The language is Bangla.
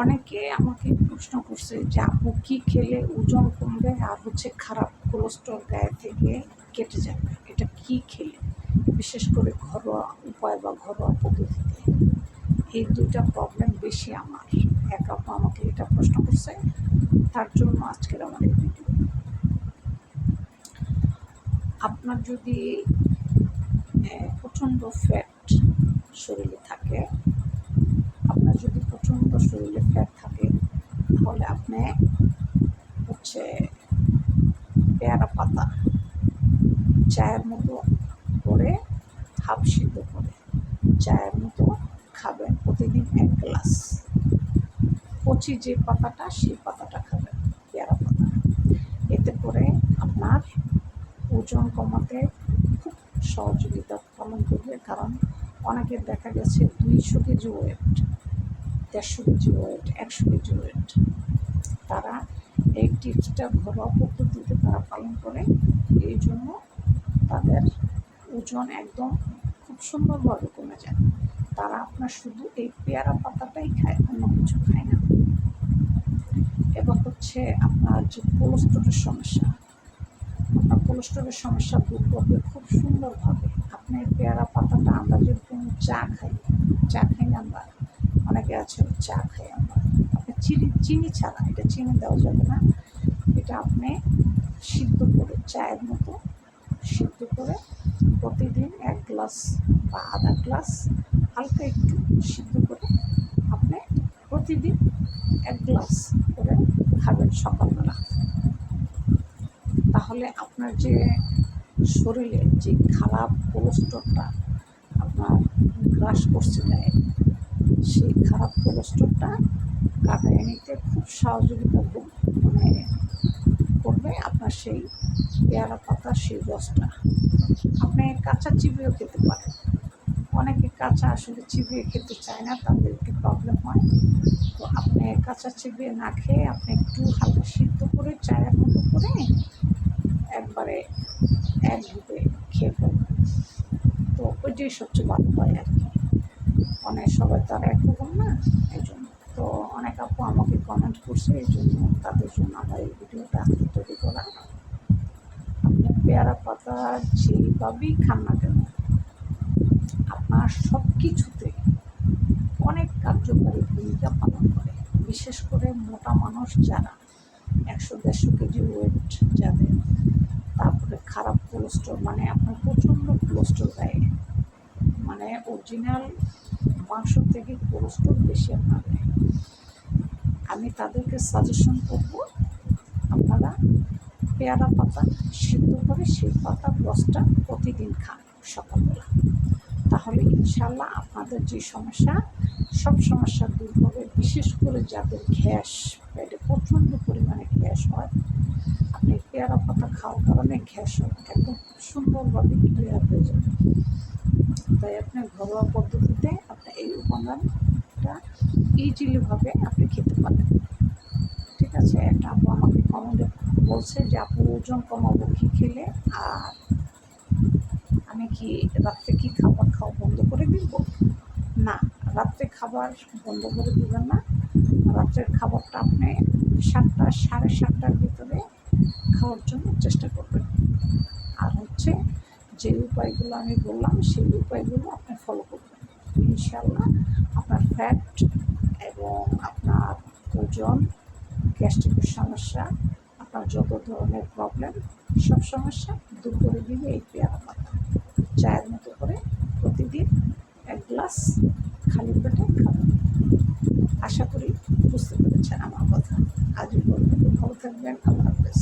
অনেকে আমাকে প্রশ্ন করছে যে, আপু, কী খেলে ওজন কমবে আর হচ্ছে খারাপ কোলেস্ট্রল গায়ে থেকে কেটে যাবে? এটা কি খেলে? বিশেষ করে ঘরোয়া উপায় বা ঘরোয়া পদ্ধতিতে। এই দুইটা প্রবলেম বেশি আমার। এক আপু আমাকে এটা প্রশ্ন করছে, তার জন্য আজকের আমার এই ভিডিও আপনার যদি প্রচণ্ড ফ্যাট শরীরে থাকে প্রচণ্ড শরীরে ফ্যাট থাকে। তাহলে আপনি হচ্ছে পেয়ারা পাতা চায়ের মতো করে হাফ সিদ্ধ করে চায়ের মতো খাবেন প্রতিদিন এক গ্লাস। কচি যে পাতাটা, সেই পাতাটা খাবেন, পেয়ারা পাতা। এতে করে আপনার ওজন কমাতে খুব সহযোগিতা পালন করবে। কারণ অনেকের দেখা গেছে দুইশো কেজি ওয়েট দেড়শো কেজি ওয়েট, একশো কেজি ওয়েট। তারা এই টিপসটা ঘরোয়া পদ্ধতিতে তারা পালন করে। এই জন্য তাদের ওজন একদম খুব সুন্দরভাবে কমে যায়। তারা আপনার শুধু এই পেয়ারা পাতাটাই খায়, অন্য কিছু খায় না। এবার হচ্ছে আপনার যে কোলেস্ট্রলের সমস্যা। আপনার কোলেস্ট্রলের সমস্যা দূর করবে খুব সুন্দরভাবে। আপনি এই পেয়ারা পাতাটা আমরা যেরকম চা খাই চা খাই না আমরা অনেকে আছে, চা খাই আমরা। চিনি চিনি ছাড়া, এটা চিনি দেওয়া যাবে না। এটা আপনি সিদ্ধ করে, চায়ের মতো সিদ্ধ করে প্রতিদিন এক গ্লাস বা আধা গ্লাস হালকা একটু সিদ্ধ করে আপনি প্রতিদিন এক গ্লাস করে খাবেন সকালবেলা। তাহলে আপনার যে শরীরে যে খারাপ কোলেস্ট্রলটা আপনার গ্রাস করছে দেয় সেই খারাপ কোলেস্ট্রলটা কাটায় নিতে খুব সহযোগিতা মানে করবে আপনার সেই পেয়ারা পাতা, সেই রসটা। আপনি কাঁচা চিবিয়েও খেতে পারেন। অনেকে কাঁচা আসলে চিবিয়ে খেতে চায় না, তাদের একটু প্রবলেম হয়। তো আপনি কাঁচা চিবিয়ে না খেয়ে আপনি একটু হালকা সিদ্ধ করে, চায়ের মতো করে একবারে এক খেয়ে ফেলবেন। তো ওইটাই সবচেয়ে ভালো হয় আর কি। সবাই তো আর একরকম না, এই জন্য। তো অনেক আপু আমাকে কমেন্ট করছে, এই জন্য তাদের জন্য আমার এই ভিডিওটা তৈরি করা আপনি পেয়ারা পাতা যেভাবেই খান না কেন? আপনার সব কিছুতে অনেক কার্যকারী ভূমিকা পালন করে। বিশেষ করে মোটা মানুষ যারা একশো দেড়শো কেজি ওয়েট যাদের, তারপরে খারাপ কোলেস্ট্রল মানে আপনার প্রচণ্ড কোলেস্ট্রল দেয়। মানে অরিজিনাল মাংস থেকে কোলেস্ট্রল বেশি আপনার আমি তাদেরকে সাজেশন করব, আপনারা পেয়ারা পাতা সিদ্ধ করে সেই পাতা রসটা প্রতিদিন খান সকালবেলা। তাহলে ইনশাল্লাহ আপনাদের যে সমস্যা, সব সমস্যা দূর হবে। বিশেষ করে যাদের গ্যাস পেটে প্রচণ্ড পরিমাণে গ্যাস হয়, আপনি পেয়ারা পাতা খাওয়ার কারণে গ্যাস হয় একদম সুন্দরভাবে ক্লিয়ার হয়ে যাবে। তাই আপনি ঘরোয়া পদ্ধতিতে আপনি এই উপাদানটা ইজিলিভাবে আপনি খেতে পারেন। ঠিক আছে? একটা আপু আমাকে কমেন্টে বলছে যে, আপু, ওজন কমাবো কী খেলে? আর আমি কি রাত্রে কি খাবার খাওয়া বন্ধ করে দিব? না, রাত্রে খাবার বন্ধ করে দিবেন না। রাত্রের খাবারটা আপনি সাতটা, সাড়ে সাতটার ভিতরে খাওয়ার জন্য চেষ্টা করবেন। আর হচ্ছে যে উপায়গুলো আমি বললাম, সেই উপায়গুলো আপনি ফলো করবেন। ইনশাল্লাহ আপনার ফ্যাট এবং আপনার ওজন গ্যাস্ট্রিকের সমস্যা, আপনার যত ধরনের প্রবলেম সব সমস্যা দূর করে দিবে এই পেয়ারা পাতা চায়ের মতো করে প্রতিদিন এক গ্লাস খালি পেটে খাবেন। আশা করি বুঝতে পেরেছেন আমার কথা। আজই বলবেন ভালো থাকবেন, আল্লাহ হাফেজ।